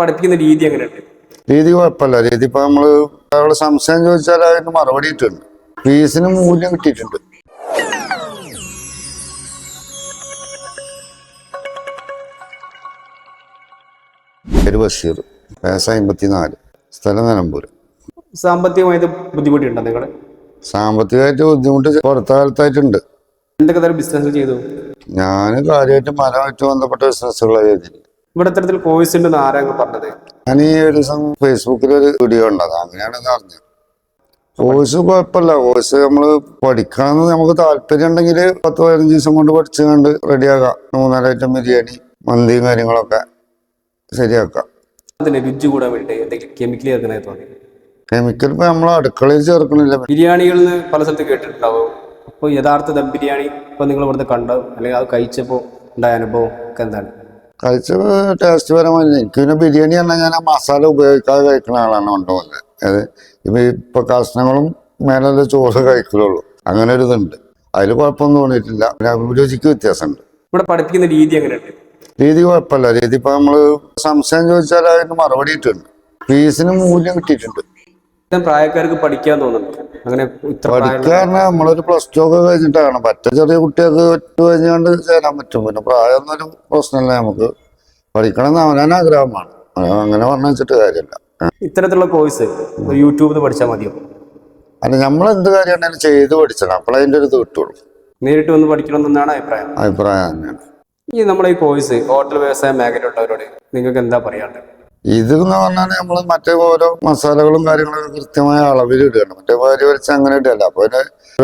പഠിപ്പിക്കുന്ന രീതി എങ്ങനെയുണ്ട്? രീതി കുഴപ്പമില്ല. രീതി ഇപ്പൊ നമ്മൾ അവിടെ സംശയം ചോദിച്ചാൽ അതിന് മറുപടി ഇട്ടുണ്ട് ഫീസിന് മൂല്യം കിട്ടിയിട്ടുണ്ട്. പേര് ബഷീർ. വയസ്സ് അമ്പത്തിനാല്. സ്ഥലം നിലമ്പൂര്. സാമ്പത്തികമായിട്ട് ബുദ്ധിമുട്ടുണ്ടോ നിങ്ങൾ സാമ്പത്തികമായിട്ട് ബുദ്ധിമുട്ട് പുറത്ത കാലത്തായിട്ടുണ്ട്. എന്തൊക്കെ തരം ബിസിനസ് ചെയ്തു? ഞാൻ കാര്യമായിട്ട് മരമായിട്ട് ബന്ധപ്പെട്ട ബിസിനസ്സുകളാണ് ചെയ്തില്ല ഇവിടെ ഇത്തരത്തിൽ കോഴ്സ് ഉണ്ടെന്ന് ആരാണ് പറഞ്ഞത്? ഞാൻ ഈ ഒരു ദിവസം ഫേസ്ബുക്കിൽ ഒരു വീഡിയോ ഉണ്ടത് അങ്ങനെയാണ് ഇത് അറിഞ്ഞത് കോഴ്സ് കുഴപ്പമില്ല. കോഴ്സ് നമ്മൾ പഠിക്കണമെന്ന് നമുക്ക് താല്പര്യം ഉണ്ടെങ്കിൽ പത്ത് പതിനഞ്ച് ദിവസം കൊണ്ട് പഠിച്ചു കണ്ട് റെഡിയാക്കാം മൂന്നാൽ ഐറ്റം ബിരിയാണി മന്തിയും കാര്യങ്ങളൊക്കെ ശരിയാക്കാം. അതിന് രുചി കൂടാൻ വേണ്ടി എന്തെങ്കിലും കെമിക്കൽ ചേർക്കണേ തോന്നി. കെമിക്കൽ ഇപ്പൊ നമ്മൾ അടുക്കളയിൽ ചേർക്കണില്ല. ബിരിയാണികളിൽ നിന്ന് പല സ്ഥലത്ത് കേട്ടിട്ടുണ്ടാവും. അപ്പോൾ യഥാർത്ഥ ദം ബിരിയാണി ഇപ്പൊ നിങ്ങൾ ഇവിടുന്ന് കണ്ടോ? അല്ലെങ്കിൽ അത് കഴിച്ചപ്പോൾ ഉണ്ടായ അനുഭവം ഒക്കെ എന്താണ്? കഴിച്ച ടേസ്റ്റ് പരമായി എനിക്ക് പിന്നെ ബിരിയാണി പറഞ്ഞാൽ ഞാൻ ആ മസാല ഉപയോഗിക്കാതെ കഴിക്കുന്ന ആളാണ് കൊണ്ടുപോകുന്നത്. അത് ഇപ്പം ഇപ്പം കഷ്ണങ്ങളും മേലെ ചോറ് കഴിക്കലുള്ളൂ. അങ്ങനെ ഒരു ഇതുണ്ട്. അതിൽ കുഴപ്പമൊന്നും തോന്നിയിട്ടില്ല. പിന്നെ രുചിക്ക് വ്യത്യാസമുണ്ട്. ഇവിടെ പഠിപ്പിക്കുന്ന രീതി എങ്ങനെയുണ്ട്? രീതി കുഴപ്പമില്ല. രീതി ഇപ്പം നമ്മൾ സംശയം ചോദിച്ചാൽ അതിന് മറുപടി ഇട്ടുണ്ട് ഫീസിന് മൂല്യം കിട്ടിയിട്ടുണ്ട്. പ്രായക്കാർക്ക് പഠിക്കാൻ തോന്നുന്നു അങ്ങനെ നമ്മളൊരു പ്ലസ് ടു ഒക്കെ കഴിഞ്ഞിട്ടാണ്. മറ്റേ ചെറിയ കുട്ടികൾക്ക് പറ്റു കഴിഞ്ഞാണ്ട് ചേരാൻ പറ്റും. പിന്നെ പ്രായമൊന്നൊരു പ്രശ്നമല്ല നമുക്ക്. പഠിക്കണം എന്ന് അവനാൻ ആഗ്രഹമാണ്. അങ്ങനെ പറഞ്ഞു വെച്ചിട്ട് കാര്യമില്ല. ഇത്തരത്തിലുള്ള കോഴ്സ് യൂട്യൂബിൽ പഠിച്ചാൽ മതിയോ? അല്ല നമ്മൾ എന്ത് കാര്യമാണെങ്കിലും ചെയ്ത് പഠിച്ചണം അപ്പോൾ അതിന്റെ ഒരു ഇത് കിട്ടുള്ളൂ. നേരിട്ട് വന്ന് പഠിക്കണം എന്നാണ് അഭിപ്രായം. അഭിപ്രായം തന്നെയാണ്. ഈ നമ്മളെ ഈ കോഴ്സ് ഹോട്ടൽ വ്യവസായ മേഖലയുള്ളവരോട് നിങ്ങൾക്ക് എന്താ പറയാനുള്ളത്? ഇത് എന്ന് പറഞ്ഞാൽ നമ്മൾ മറ്റേ ഓരോ മസാലകളും കാര്യങ്ങളും കൃത്യമായ അളവിൽ ഇടുകയാണ്. മറ്റേ വാരി വരച്ച് അങ്ങനെ ഇടുകയല്ല അപ്പോൾ ഒരു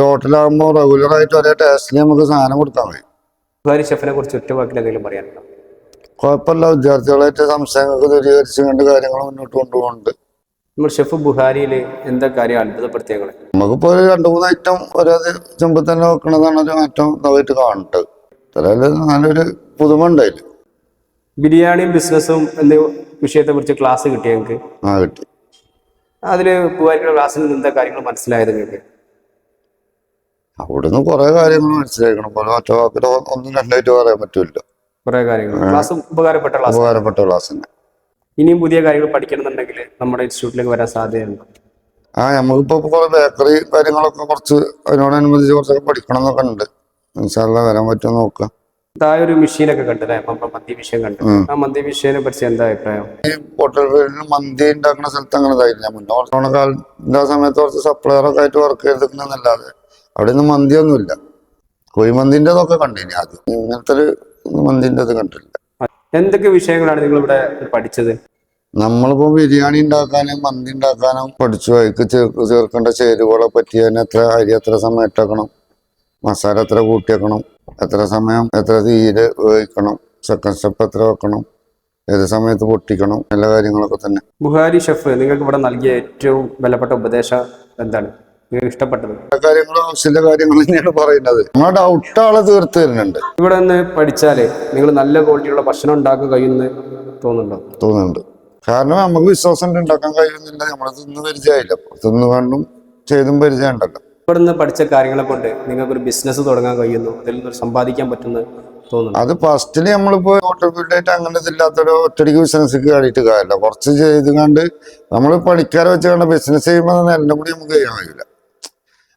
ഹോട്ടലാകുമ്പോൾ റെഗുലർ ആയിട്ട് ഒരേ ടേസ്റ്റിൽ നമുക്ക് സാധനം കൊടുത്താൽ മതി. ഷെഫിനെ കുറിച്ച് എന്തെങ്കിലും പറയാനുണ്ടോ? കുഴപ്പമില്ല. വിദ്യാർത്ഥികളായിട്ട് സംശയങ്ങൾക്ക് ദൂരീകരിച്ച് കണ്ട് കാര്യങ്ങൾ മുന്നോട്ട് കൊണ്ടുപോകുന്നുണ്ട്. നമ്മൾ ഷെഫ് ബുഹാരിയിൽ എന്താ കാര്യം? അത്ഭുതപ്പെടുത്തിയ ഞങ്ങളെ നമുക്കിപ്പോൾ ഒരു രണ്ട് മൂന്ന് ഐറ്റം ഒരേ ചെമ്പിൽ തന്നെ വെക്കണതാണ് ഒരു മാറ്റം ഇതായിട്ട് കാണുന്നുണ്ട്. അതായത് നല്ലൊരു പുതുമ ഉണ്ടായില്ല. ബിരിയാണിയും ബിസിനസ്സും എന്ന വിഷയത്തെ കുറിച്ച് ക്ലാസ് കിട്ടി ഞങ്ങൾക്ക് ആ കിട്ടി. അതിൽ ബുഹാരിയുടെ ക്ലാസ്സിൽ നിന്ന് എന്താ കാര്യങ്ങൾ മനസ്സിലായത് നിങ്ങൾക്ക്? അവിടുന്ന് കുറെ കാര്യങ്ങൾ മനസ്സിലാക്കണം പോലെ മറ്റേ വാക്കിൽ ഒന്നും രണ്ടായിട്ട് പറയാൻ പറ്റില്ല. കുറേ കാര്യങ്ങൾ. ക്ലാസ് ഉപകാരപ്പെട്ട ക്ലാസ് ഉപകാരപ്പെട്ട ക്ലാസ് തന്നെ ഇനിയും പുതിയ കാര്യങ്ങൾ പഠിക്കണമെന്നുണ്ടെങ്കിൽ നമ്മുടെ ഇൻസ്റ്റിറ്റ്യൂട്ടിലേക്ക് വരാൻ സാധ്യതയുണ്ട്. ആ നമുക്കിപ്പോ കുറെ ബേക്കറി കാര്യങ്ങളൊക്കെ കുറച്ച് അതിനോടനുബന്ധിച്ച് കുറച്ചൊക്കെ പഠിക്കണം എന്നൊക്കെ ഉണ്ട് ഇൻഷാല്ല വരാൻ പറ്റുമോ നോക്കാം. താഴെ ഒരു മെഷീനൊക്കെ കണ്ടല്ലേ? മന്തി മെഷീൻ കണ്ടു. ആ മന്തി മെഷീനെ പറ്റി എന്താ അഭിപ്രായം? ഈ ഹോട്ടൽ ഫീൽഡിൽ മന്തി ഉണ്ടാക്കുന്ന സ്ഥലത്ത് അങ്ങനെ ഇതായില്ല മുന്നേ കൊറോണ കാലത്തിന്റെ ആ സമയത്ത് കുറച്ച് സപ്ലയറൊക്കെ ആയിട്ട് വർക്ക് ചെയ്തിരിക്കുന്നല്ലാതെ അവിടെ ഒന്നും മന്തിയൊന്നുമില്ല കുഴിമന്തിന്റെതൊക്കെ കണ്ടിനി ആദ്യം. ഇങ്ങനത്തെ ഒരു മന്തിന്റെ ഇത് കണ്ടില്ല എന്തൊക്കെ വിഷയങ്ങളാണ് നിങ്ങൾ ഇവിടെ പഠിച്ചത്? നമ്മളിപ്പോ ബിരിയാണി ഉണ്ടാക്കാനും മന്തി ഉണ്ടാക്കാനും പഠിച്ചു. അതിക്ക് ചേർക്ക് ചേർക്കേണ്ട ചേരുവകളെ പറ്റി അതിന് എത്ര അരി എത്ര സമയം ഇട്ടേക്കണം മസാല എത്ര കൂട്ടിയേക്കണം എത്ര സമയം എത്ര തീര് ഉപയോഗിക്കണം സെക്കൻഡ് സ്റ്റെപ്പ് എത്ര വെക്കണം? ഏത് സമയത്ത് പൊട്ടിക്കണം? എല്ലാ കാര്യങ്ങളൊക്കെ തന്നെ. ബുഹാരി ഷെഫ് നിങ്ങൾക്ക് ഇവിടെ നൽകിയ ഏറ്റവും വിലപ്പെട്ട ഉപദേശം എന്താണ്? ഇഷ്ടപ്പെട്ടത്? കാര്യങ്ങളും ആവശ്യമില്ല കാര്യങ്ങൾ തന്നെയാണ് പറയുന്നത്. നമ്മളെ ഡൗട്ട് ആളെ തീർത്ത് തരുന്നുണ്ട്. ഇവിടെ നിന്ന് പഠിച്ചാൽ നിങ്ങൾ നല്ല ക്വാളിറ്റിയുള്ള ഭക്ഷണം ഉണ്ടാക്കാൻ കഴിയുമെന്ന് തോന്നുന്നുണ്ടോ? തോന്നുന്നുണ്ട്. കാരണം നമുക്ക് വിശ്വാസം ഉണ്ടാക്കാൻ കഴിയുന്നില്ല. നമ്മൾ തിന്ന് പരിചയമില്ല തിന്നു കണ്ടും ചെയ്തും പരിചയം ഉണ്ടല്ലോ ഇവിടെ നിന്ന് പഠിച്ച കാര്യങ്ങളെ കൊണ്ട് നിങ്ങൾക്ക് ഒരു ബിസിനസ് തുടങ്ങാൻ കഴിയുന്നു? അതിൽ നിന്ന് സമ്പാദിക്കാൻ പറ്റുന്ന തോന്നുന്നു. അത് ഫസ്റ്റിൽ നമ്മളിപ്പോ ഫീൽഡായിട്ട് അങ്ങനെ ഇതില്ലാത്തൊരു ഒറ്റടിക്ക് ബിസിനസ് കയറിയിട്ട് കാര്യമില്ല. കുറച്ച് ചെയ്ത് കണ്ട് നമ്മൾ പണിക്കാരെ വെച്ച് കണ്ട ബിസിനസ് ചെയ്യുമ്പോൾ എല്ലാം കൂടി നമുക്ക് ചെയ്യാൻ കഴിയില്ല.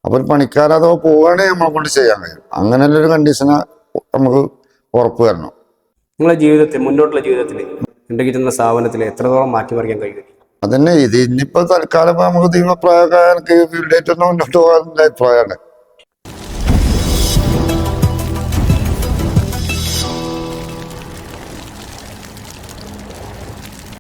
അപ്പൊ പണിക്കാർ അഥവാ പോവുകയാണെങ്കിൽ നമ്മളെ കൊണ്ട് ചെയ്യാൻ കഴിയും. അങ്ങനെയുള്ള ഒരു കണ്ടീഷന് നമുക്ക് ഉറപ്പ് തരണം നിങ്ങളുടെ ജീവിതത്തിൽ മുന്നോട്ടുള്ള ജീവിതത്തിൽ ഉണ്ടെങ്കിൽ സ്ഥാപനത്തിൽ എത്രത്തോളം മാറ്റിമറിക്കാൻ കഴിയും? അതന്നെ ഇത് ഇനിയിപ്പോ തൽക്കാലം നമുക്ക് ദൈവപ്രായമൊക്കെ ഡേറ്റ് മുന്നോട്ട് പോകാനുള്ള അഭിപ്രായമാണ്.